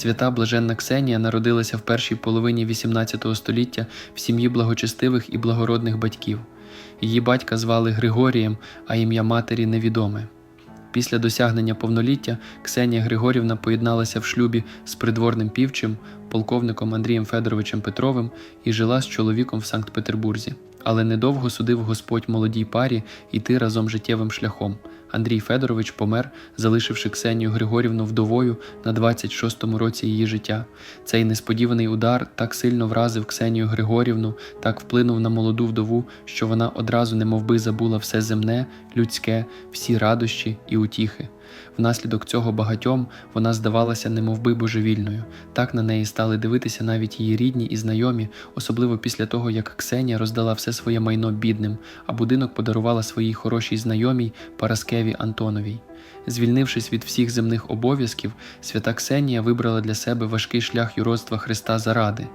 Свята блаженна Ксенія народилася в першій половині XVIII століття в сім'ї благочестивих і благородних батьків. Її батька звали Григорієм, а ім'я матері невідоме. Після досягнення повноліття Ксенія Григорівна поєдналася в шлюбі з придворним півчим, полковником Андрієм Федоровичем Петровим і жила з чоловіком в Санкт-Петербурзі. Але недовго судив Господь молодій парі йти разом життєвим шляхом. Андрій Федорович помер, залишивши Ксенію Григорівну вдовою на 26-му році її життя. Цей несподіваний удар так сильно вразив Ксенію Григорівну, так вплинув на молоду вдову, що вона одразу немовби забула все земне, людське, всі радощі і утіхи. Внаслідок цього багатьом вона здавалася немовби божевільною. Так на неї стали дивитися навіть її рідні і знайомі, особливо після того, як Ксенія роздала все своє майно бідним, а будинок подарувала своїй хорошій знайомій Параскеві Антоновій. Звільнившись від всіх земних обов'язків, свята Ксенія вибрала для себе важкий шлях юродства Христа заради.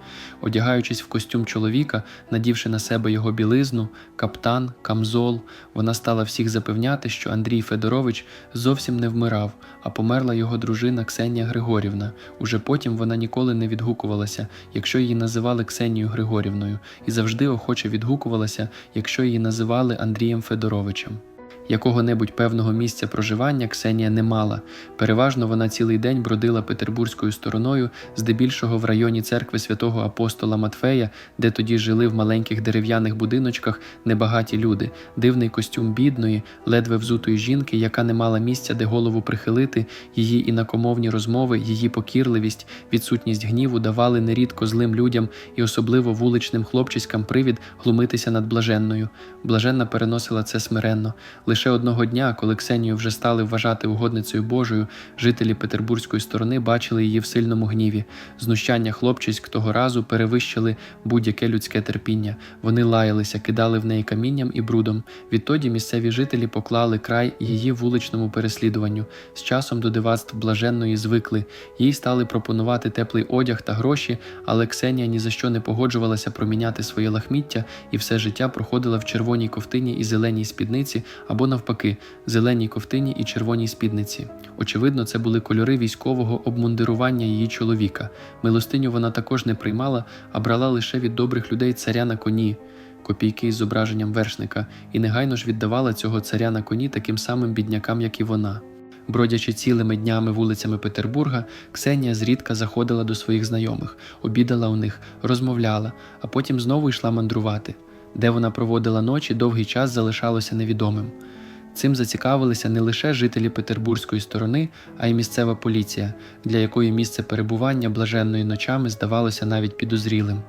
Одягаючись в костюм чоловіка, надівши на себе його білизну, каптан, камзол, вона стала всіх запевняти, що Андрій Федорович зовсім не вмирав, а померла його дружина Ксенія Григорівна. Уже потім вона ніколи не відгукувалася, якщо її називали Ксенією Григорівною, і завжди охоче відгукувалася, якщо її називали Андрієм Федоровичем. Якого-небудь певного місця проживання Ксенія не мала. Переважно вона цілий день бродила петербурзькою стороною, здебільшого в районі церкви святого апостола Матфея, де тоді жили в маленьких дерев'яних будиночках небагаті люди, дивний костюм бідної, ледве взутої жінки, яка не мала місця, де голову прихилити, її інакомовні розмови, її покірливість, відсутність гніву давали нерідко злим людям і особливо вуличним хлопчиськам привід глумитися над блаженною. Блаженна переносила це смиренно. Лише одного дня, коли Ксенію вже стали вважати угодницею Божою, жителі петербурзької сторони бачили її в сильному гніві. Знущання хлопчиськ того разу перевищили будь-яке людське терпіння. Вони лаялися, кидали в неї камінням і брудом. Відтоді місцеві жителі поклали край її вуличному переслідуванню. З часом до дивацтв блаженної звикли. Їй стали пропонувати теплий одяг та гроші, але Ксенія ні за що не погоджувалася проміняти своє лахміття і все життя проходила в червоній ковтині і зеленій спідниці або навпаки, зеленій ковтині і червоній спідниці. Очевидно, це були кольори військового обмундирування її чоловіка. Милостиню вона також не приймала, а брала лише від добрих людей царя на коні. Копійки із зображенням вершника, і негайно ж віддавала цього царя на коні таким самим біднякам, як і вона. Бродячи цілими днями вулицями Петербурга, Ксенія зрідка заходила до своїх знайомих, обідала у них, розмовляла, а потім знову йшла мандрувати. Де вона проводила ночі, довгий час залишалося невідомим. Цим зацікавилися не лише жителі петербурзької сторони, а й місцева поліція, для якої місце перебування блаженної ночами здавалося навіть підозрілим.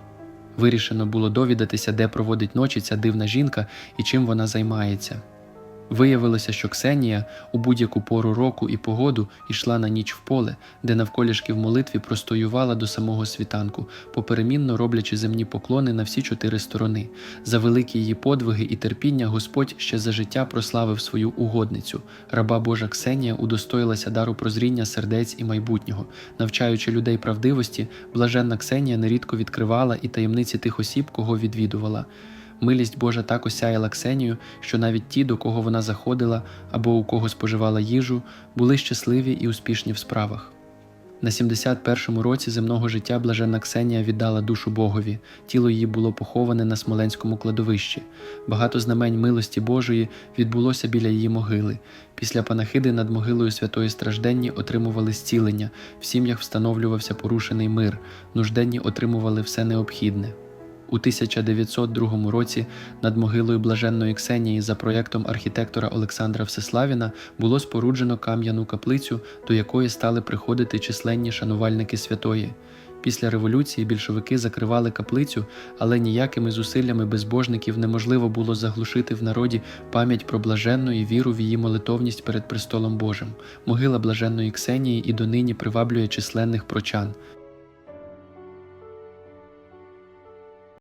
Вирішено було довідатися, де проводить ночі ця дивна жінка і чим вона займається. Виявилося, що Ксенія у будь-яку пору року і погоду йшла на ніч в поле, де навколішки в молитві простоювала до самого світанку, поперемінно роблячи земні поклони на всі чотири сторони. За великі її подвиги і терпіння Господь ще за життя прославив свою угодницю. Раба Божа Ксенія удостоїлася дару прозріння сердець і майбутнього, навчаючи людей правдивості, блаженна Ксенія нерідко відкривала і таємниці тих осіб, кого відвідувала. Милість Божа так осяяла Ксенію, що навіть ті, до кого вона заходила або у кого споживала їжу, були щасливі і успішні в справах. На 71-му році земного життя блаженна Ксенія віддала душу Богові, тіло її було поховане на Смоленському кладовищі. Багато знамень милості Божої відбулося біля її могили. Після панахиди над могилою святої стражденні отримували зцілення, в сім'ях встановлювався порушений мир, нужденні отримували все необхідне. У 1902 році над могилою блаженної Ксенії за проєктом архітектора Олександра Всеславіна було споруджено кам'яну каплицю, до якої стали приходити численні шанувальники святої. Після революції більшовики закривали каплицю, але ніякими зусиллями безбожників неможливо було заглушити в народі пам'ять про блаженну і віру в її молитовність перед престолом Божим. Могила блаженної Ксенії і донині приваблює численних прочан.